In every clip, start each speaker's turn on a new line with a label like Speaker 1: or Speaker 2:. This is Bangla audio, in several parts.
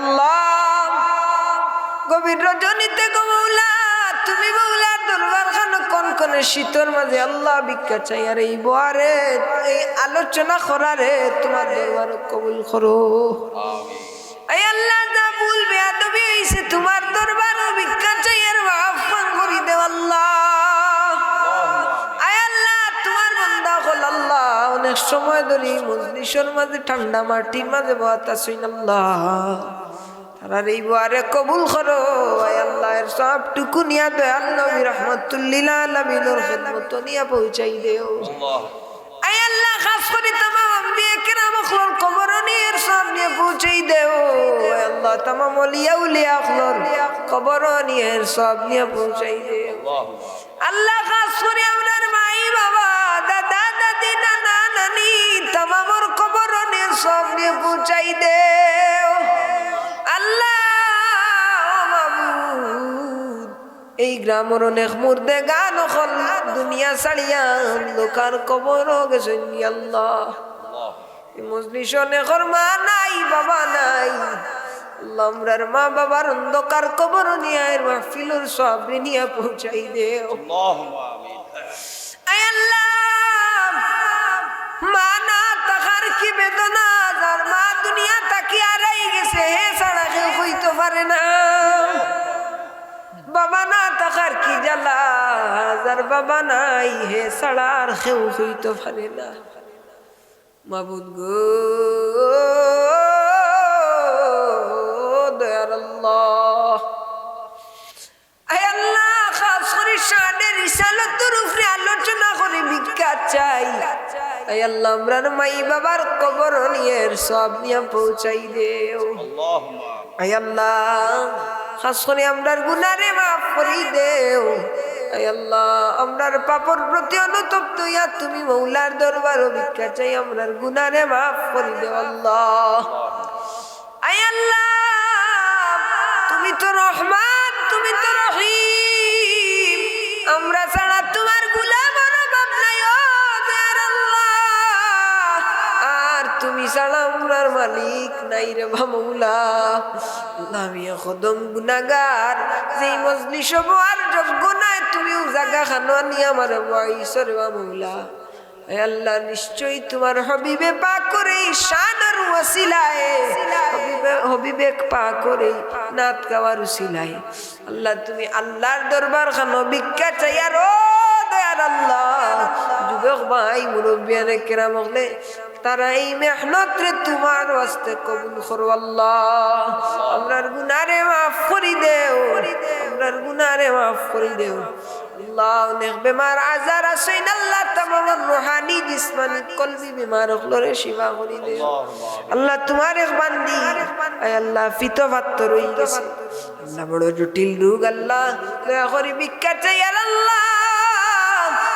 Speaker 1: আল্লাহ। গভীর রজনীতে তুমি মৌলার দরবার খান কোন কোন শীতর মাঝে আল্লাহ ভিক্ষা চাই। আর এই বোয়ারে এই আলোচনা করারে তোমার দরবার কবুল করো। আল্লাহ যা ভুল বেয়াদবি হইছে তোমার দরবার ভিক্ষা সময় ধরে মজলিসের মাঝে ঠান্ডা মাটির মাঝে বহাত আসইন আল্লাহ। তারার এই বারে কবুল করো আয় আল্লাহ এর সব টুকু নিয়া দয়াল নবী রহমতুল্লিল আলমিনের খেদমত নিয়া পৌঁছাই দেও। আয় আল্লাহ খাস করে তামাম আম্বিয়া কেরাম সব নিয়ে পৌঁছাই দেও। আল্লাহ তামাম অলিয়া উলিয়া অখলর কবর সব নিয়ে পৌঁছাই দেও। আল্লাহ খাস করে আপনার মাই বাবা তামামর কবর সব নিয়ে পৌঁছাই ও এই গ্রামের অনেক মুর্দে গান হল দুনিয়া ছাড়িয়া অন্ধকার কবর গেছেন আল্লাহ। মজলিস অনেকর মা নাই বাবা নাই। আল্লাহ আমরার মা বাবার অন্ধকার কবর নিয়ে মাহফিলুর সব নিয়ে পৌঁছাই আল্লাহ মা না কি বেদনা? যার মা দুনিয়া গেছে, হে ছাড়া কেউ হইতে পারে না। বাবা না তাকার কি জ্বালা? যার বাবা নাই, হে কেউ হইতে পারে না। মাবুদ গো, দয়ার আল্লাহ। আল্লাহ উপরে আলোচনা করে ভিক্ষা চাই। আয় আল্লাহ আমরার মাই বাবার কবর নিয়ে সব নিয়ে পৌঁছাই দেও। আয় আল্লাহ খাস করে আমরার গুনারে মাফ করি দেও। আয় আল্লাহ আমরার পাপর প্রতি অনুতপ্ত ইয়া তুমি মৌলার দরবার ভিক্ষা চাই আমরার গুনারে মাফ করি দেও আল্লাহ। আয় আল্লাহ তুমি তো রহমান তুমি তো রহিম। আমরা তুমি ছাড়া আমরার মালিক, নাই রে ভামৌলা আমি খদম গুনাগার যেই মজলিস আর যোগ্য নাই তুমিও জাগা খানো আনি আমার বয়সর ভামৌলা হে আল্লাহ, নিশ্চয়ই তোমার হবিবে পা করে ওয়াসিলায়। হবিবে হবিবে পা করে নাত গাওয়ার উসিলায়। আল্লাহ, তুমি আল্লাহর দরবার খানো, ভিক্ষা চাই আর ও দয়ার আল্লাহ। যুবক ভাই মুরব্বিয়ানে কেরাম হলে তারা এই মেহনত রে তোমার ওয়াস্তে কবুল করো আল্লাহ। আমরার গুনারে মাফ করি দেও। আমরার গুনারে মাফ করি দেও। আছে আল্লাহ আল্লাহ ফিতো গেছে। আল্লাহ বড় জটিল রোগ, আল্লাহ। দয়া আল্লাহ।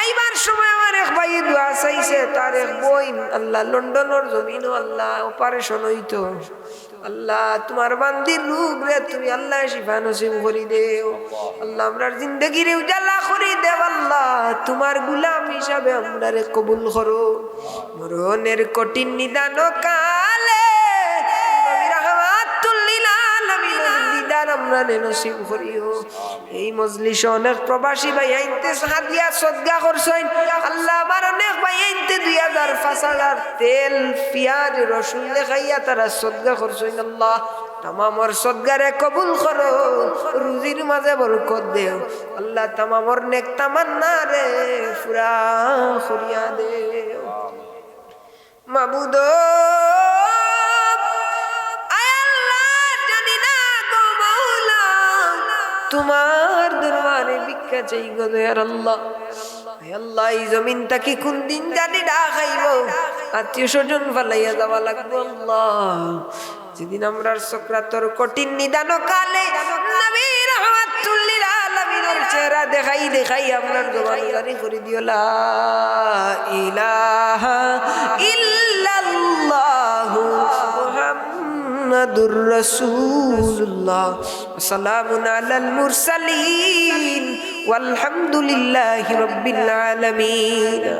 Speaker 1: আইবার সময় আমার এক ভাই দোয়া চাইছে, তার এক বইন আল্লাহ, লন্ডনের জমিন আল্লাহ অপারেশন হইতো। আল্লাহ, তোমার বান্দির রূপ রে, তুমি আল্লাহ শিফা নসিম করি দেও। আল্লাহ আমরার জিন্দগির উজালা করি দেও, আল্লাহ, তোমার গুলাম হিসাবে আমরা রে কবুল করো। মরণের কঠিন নিদান কালে আমরা রে নসিব করিও এই মজলিস অনেক প্রবাসী ভাই আইনতে সদগা করছেন। আল্লাহ আমার অনেক ভাই আইনতে দুই হাজার পাঁচ হাজার তেল রসুন দেখাইয়া তারা সদগা করছেন। আল্লাহ তামামর সদগারে কবুল করো, রুজির মাঝে বরকত দেও। আল্লাহ তামামর নেক তামান্না রে ফুরা করিয়া দেও। মাবুদ তোমার দরবারে ভিক্ষা চাই গো দয়ার আল্লাহ। আল্লাহ, এই জমিন তাকে কোন দিন জানি না খাইব। আত্মীয় স্বজন ফালাইয়া যাওয়া লাগবো আল্লাহ। যেদিন আমরা সক্রাতর কঠিন নিদান কালে নবী রহমাতুল্লিল আলামিনের চেহারা দেখাই দেখাই আপনার জবান জারি করে দিও, লা ইলাহা محمد رسول الله وسلام على المرسلين. والحمد لله رب العالمين.